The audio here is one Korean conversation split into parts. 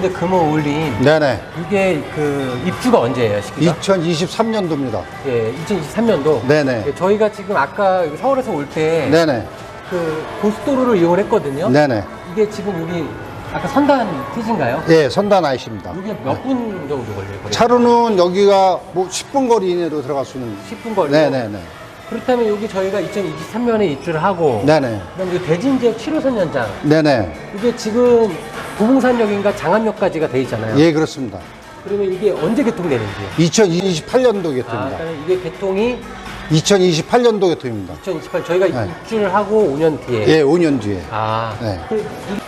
대진대 금호 어울림 네네. 이게 그 입주가 언제예요, 시기가? 2023년도입니다. 예, 2023년도. 네네. 예, 저희가 지금 아까 여기 서울에서 올 때 그 네네. 고속도로를 이용했거든요. 네네. 이게 지금 여기 아까 선단 티진가요? 예, 선단 아이십니다. 이게 몇 분 정도 걸려요? 거리? 차로는 여기가 뭐 10분 거리 이내로 들어갈 수 있는. 10분 걸리고. 네네네. 그렇다면 여기 저희가 2023년에 입주를 하고 네네. 그다음에 이 대진 지역 7호선 연장 네네. 이게 지금 도봉산역인가 장안역까지가 돼 있잖아요. 예, 그렇습니다. 그러면 이게 언제 개통되는지요? 2028년도 아, 개통입니다. 그러니까 이게 개통이 2028년도 개통입니다. 2028 저희가 네. 입주를 하고 5년 뒤에. 예, 5년 뒤에. 아. 네. 그-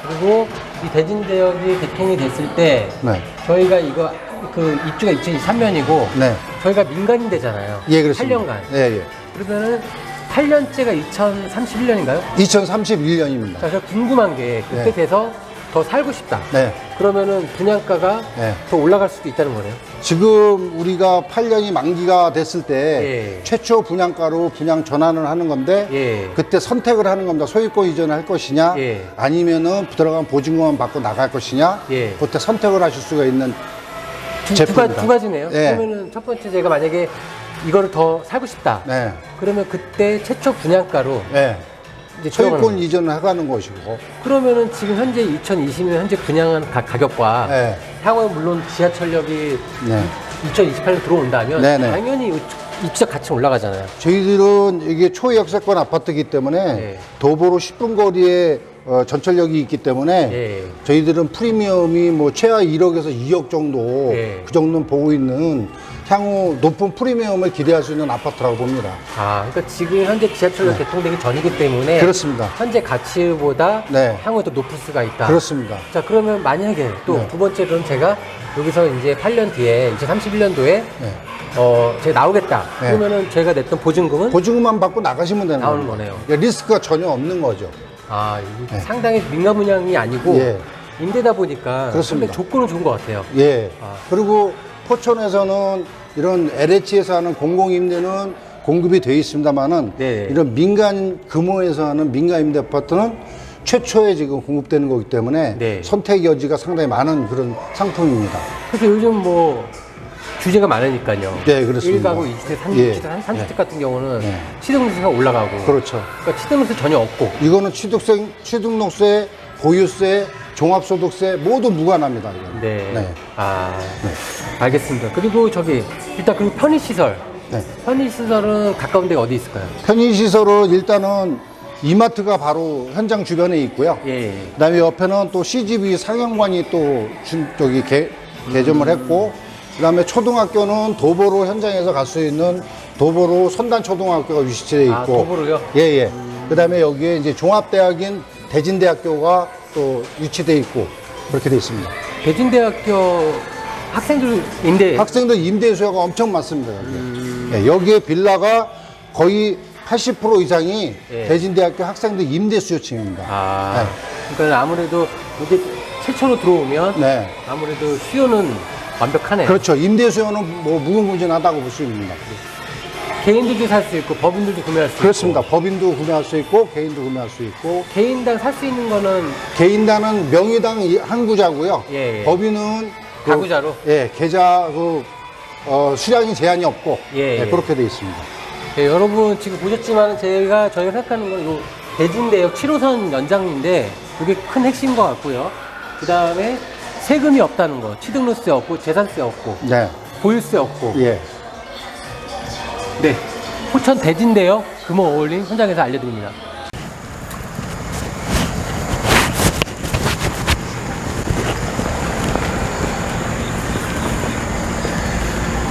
그리고 이 대진대역이 개통이 됐을 때 네. 저희가 이거 그 입주가 2023년이고 네. 저희가 민간인대잖아요. 예, 그렇습니다. 8년간. 예, 예. 그러면은 8년째가 2031년인가요? 2031년입니다. 자, 제가 궁금한 게 그때 네. 돼서 더 살고 싶다. 네. 그러면은 분양가가 네. 더 올라갈 수도 있다는 거네요. 지금 우리가 8년이 만기가 됐을 때 예. 최초 분양가로 분양 전환을 하는 건데 예. 그때 선택을 하는 겁니다. 소유권 이전을 할 것이냐 예. 아니면은 들어간 보증금만 받고 나갈 것이냐 예. 그때 선택을 하실 수가 있는 두, 두, 제품입니다. 가, 두 가지네요. 예. 그러면은 첫 번째 제가 만약에 이거를 더 살고 싶다. 네. 그러면 그때 최초 분양가로 네. 이제 소유권. 이전을 해가는 것이고 그러면은 지금 현재 2020년 현재 분양한 가, 가격과 네. 향후에 물론 지하철역이 네. 2028년 들어온다면 네네. 당연히 입주자 가치 올라가잖아요. 저희들은 이게 초역세권 아파트이기 때문에 예. 도보로 10분 거리에 어, 전철역이 있기 때문에 예. 저희들은 프리미엄이 뭐 최하 1억에서 2억 정도 예. 그 정도는 보고 있는 향후 높은 프리미엄을 기대할 수 있는 아파트라고 봅니다. 아, 그러니까 지금 현재 지하철역 개통되기 전이기 때문에 네. 그렇습니다. 현재 가치보다 네. 향후에 더 높을 수가 있다. 그렇습니다. 자, 그러면 만약에 또 네. 두 번째로는 제가 여기서 이제 8년 뒤에 2031년도에 네. 어, 제가 나오겠다. 네. 그러면은 제가 냈던 보증금은 보증금만 받고 나가시면 되는 나오는 겁니다. 거네요. 그러니까 리스크가 전혀 없는 거죠. 아, 이게 네. 상당히 민간 분양이 아니고 예. 임대다 보니까 그렇습니다. 상당히 조건은 좋은 것 같아요. 예. 아. 그리고 포천에서는 이런 LH에서 하는 공공임대는 공급이 되어 있습니다만은 네. 이런 민간 금호에서 하는 민간 임대 아파트는 최초에 지금 공급되는 거기 때문에 네. 선택 여지가 상당히 많은 그런 상품입니다. 그래서 요즘 뭐 규제가 많으니까요. 네, 그렇습니다. 1가구 2주택, 3주택, 예. 30주택 같은 경우는 네. 취득세가 올라가고. 그렇죠. 그러니까 취득세 전혀 없고. 이거는 취득세, 취득록세, 보유세, 종합소득세 모두 무관합니다. 이거는. 네. 네. 아, 알겠습니다. 그리고 저기 일단 그리고 편의시설. 네. 편의시설은 가까운 데가 어디 있을까요? 편의시설은 일단은 이마트가 바로 현장 주변에 있고요. 예. 그다음에 옆에는 또 CGV 상영관이 또 준- 저기 개, 개점을 했고 그 다음에 초등학교는 도보로 현장에서 갈 수 있는 도보로 선단 초등학교가 위치돼 있고 아, 도보로요? 예 예. 그 다음에 여기에 이제 종합대학인 대진대학교가 또 위치돼 있고 그렇게 돼 있습니다. 대진대학교 학생들 임대. 학생들 임대 수요가 엄청 많습니다. 여기. 음. 예, 여기에 빌라가 거의 80% 이상이 예. 대진대학교 학생들 임대 수요층입니다. 아, 그러니까 아무래도 이게 최초로 들어오면 네. 아무래도 수요는 완벽하네요. 그렇죠. 임대 수요는 뭐 무궁무진하다고 볼 수 있습니다. 개인들도 살 수 있고 법인들도 구매할 수 그렇습니다. 있고. 법인도 구매할 수 있고 개인도 구매할 수 있고 개인당 살 수 있는 거는 개인단은 명의당 이- 한 구자고요. 예, 예. 법인은 그- 가구자로? 예, 계좌 그 어, 수량이 제한이 없고 예, 예, 예. 그렇게 돼 있습니다. 예, 여러분 지금 보셨지만 제가 저희가 생각하는 건요 대진대역 7호선 연장인데 이게 큰 핵심인 것 같고요. 그 다음에 세금이 없다는 거, 취득세 없고 재산세 없고 네. 보유세 없고. 예. 네, 포천 대진대역 금호 어울림 현장에서 알려드립니다.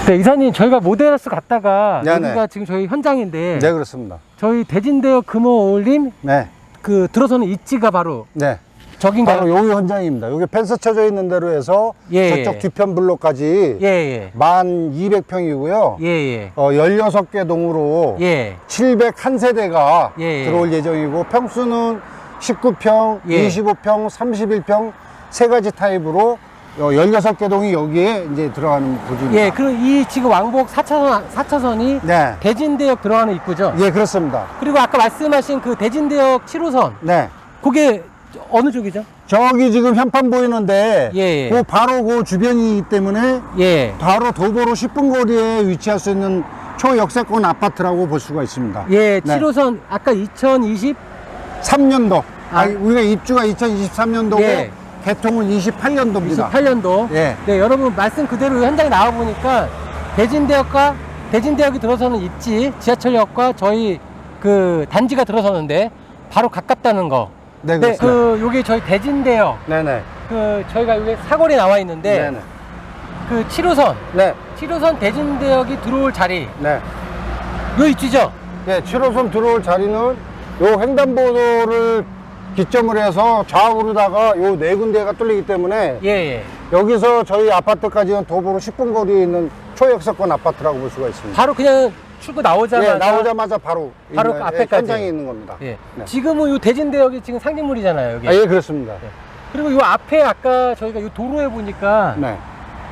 네, 이사님 저희가 모델하우스 갔다가 네네. 여기가 지금 저희 현장인데 네, 그렇습니다. 저희 대진대역 금호 어울림 네. 그 들어서는 입지가 바로 네. 저긴가요? 바로 여기 현장입니다. 여기 펜스 쳐져 있는 대로 해서 예, 저쪽 예. 뒤편 블록까지 예, 예. 만 200평이고요. 예, 예. 어, 16개 동으로 예. 701세대가 예, 예. 들어올 예정이고 평수는 19평, 예. 25평, 31평 세 가지 타입으로 어, 16개 동이 여기에 이제 들어가는 구조입니다. 예, 그리고 이 지금 왕복 4차선, 4차선이 네. 대진대역 들어가는 입구죠? 예, 그렇습니다. 그리고 아까 말씀하신 그 대진대역 7호선, 네. 그게 어느 쪽이죠? 저기 지금 현판 보이는데 예, 예. 그 바로 그 주변이기 때문에 예. 바로 도보로 10분 거리에 위치할 수 있는 초역세권 아파트라고 볼 수가 있습니다. 예, 네. 7호선 아까 2020 3년도. 아. 아, 우리가 입주가 2023년도고 예. 개통은 28년도입니다. 28년도. 예. 네, 여러분 말씀 그대로 현장에 나와 보니까 대진대역과 대진대역이 들어서는 있지 지하철역과 저희 그 단지가 들어서는데 바로 가깝다는 거. 네, 네, 그렇습니다. 그 요게 저희 대진대역 네네. 그 저희가 여기 사거리에 나와 있는데 네네. 그 7호선 네. 7호선 대진대역이 들어올 자리 네. 요 있지죠? 예, 7호선 들어올 자리는 요 횡단보도를 기점으로 해서 좌우로다가 요 네 군데가 뚫리기 때문에 예, 예. 여기서 저희 아파트까지는 도보로 10분 거리에 있는 초역세권 아파트라고 볼 수가 있습니다. 바로 그냥 출구 나오자마자 예, 나오자마자 바로 바로 있는, 앞에까지. 예, 현장에 있는 겁니다. 예. 네. 지금은 요 대진대역이 지금 상징물이잖아요, 여기. 아, 예, 그렇습니다. 그리고 요 앞에 아까 저희가 요 도로에 보니까 네.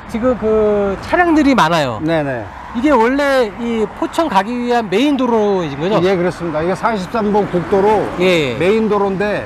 지금 그 차량들이 많아요. 네네. 이게 원래 이 포천 가기 위한 메인 도로인 거죠? 예, 그렇습니다. 이게 43번 국도로 예. 메인 도로인데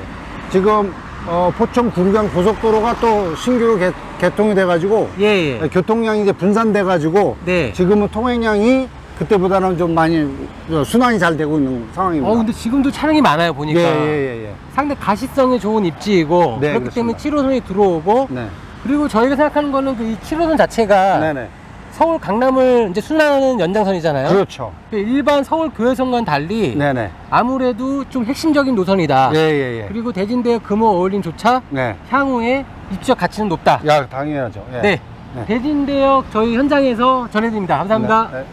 지금 어, 포천 군강 고속도로가 또 신규로 개, 개통이 돼가지고 예, 예. 교통량이 이제 분산돼가지고 네. 지금은 통행량이 그때보다는 좀 많이 어, 순환이 잘 되고 있는 상황입니다. 어, 근데 지금도 차량이 많아요, 보니까. 예, 예, 예, 예. 상당히 가시성이 좋은 입지이고 네, 그렇기 때문에 그렇습니다. 7호선이 들어오고 네. 그리고 저희가 생각하는 거는 그이 7호선 자체가 네 네. 서울 강남을 이제 순환하는 연장선이잖아요. 그렇죠. 그 일반 서울 교외선과는 달리 네네. 아무래도 좀 핵심적인 노선이다. 예, 예, 예. 그리고 대진대역 금호 어울림조차 네. 향후에 입지적 가치는 높다. 야, 당연하죠. 예. 네. 네. 대진대역 저희 현장에서 전해드립니다. 감사합니다. 네, 네.